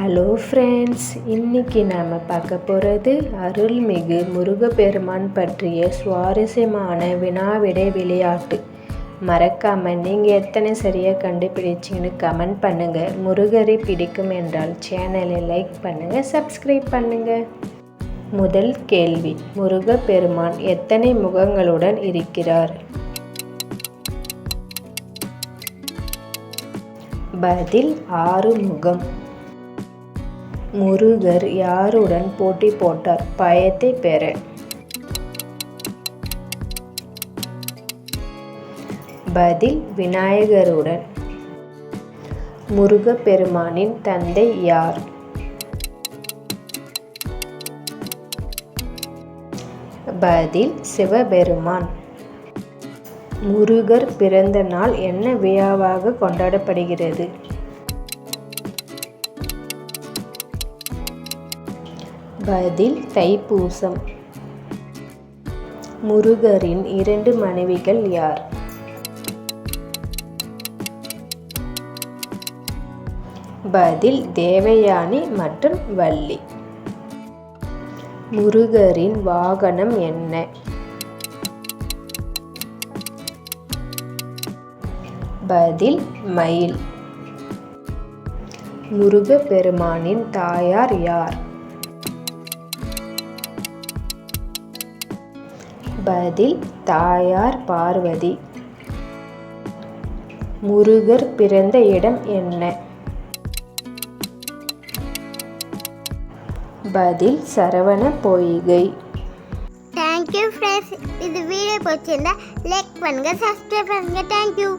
Hello friends இன்னைக்கு நாம் பார்க்க போகிறது அருள்மிகு முருகப்பெருமான் பற்றிய சுவாரஸ்யமான வினாவிடை விளையாட்டு. மறக்காமல் நீங்கள் எத்தனை சரியாக கண்டுபிடிச்சிங்கன்னு கமெண்ட் பண்ணுங்கள் முருகரை பிடிக்கும் என்றால் சேனலை லைக் பண்ணுங்கள் சப்ஸ்கிரைப் பண்ணுங்கள் முதல் கேள்வி. முருகப்பெருமான் எத்தனை முகங்களுடன் இருக்கிறார்? பதில் ஆறு முகம். முருகர் யாருடன் போட்டி போட்டார்? பயத்தை பெற. பதில் விநாயகருடன். முருகப்பெருமானின் தந்தை யார்? பதில் சிவபெருமான். முருகர் பிறந்த நாள் என்ன விழாவாக கொண்டாடப்படுகிறது? பதில் தைப்பூசம். முருகரின் இரண்டு மனைவிகள் யார்? பதில் தேவயானி மற்றும் வள்ளி. முருகரின் வாகனம் என்ன? பதில் மயில். முருகப்பெருமானின் தாயார் யார்? பதில் தாயார் பார்வதி முருகர் பிறந்த இடம் என்ன? பதில் Saravana Poigai. Thank you friends இது வீடியோ பிடிச்சிருந்தா லைக் பண்ணுங்கள் சப்ஸ்கிரைப் பண்ணுங்கள் தேங்க்யூ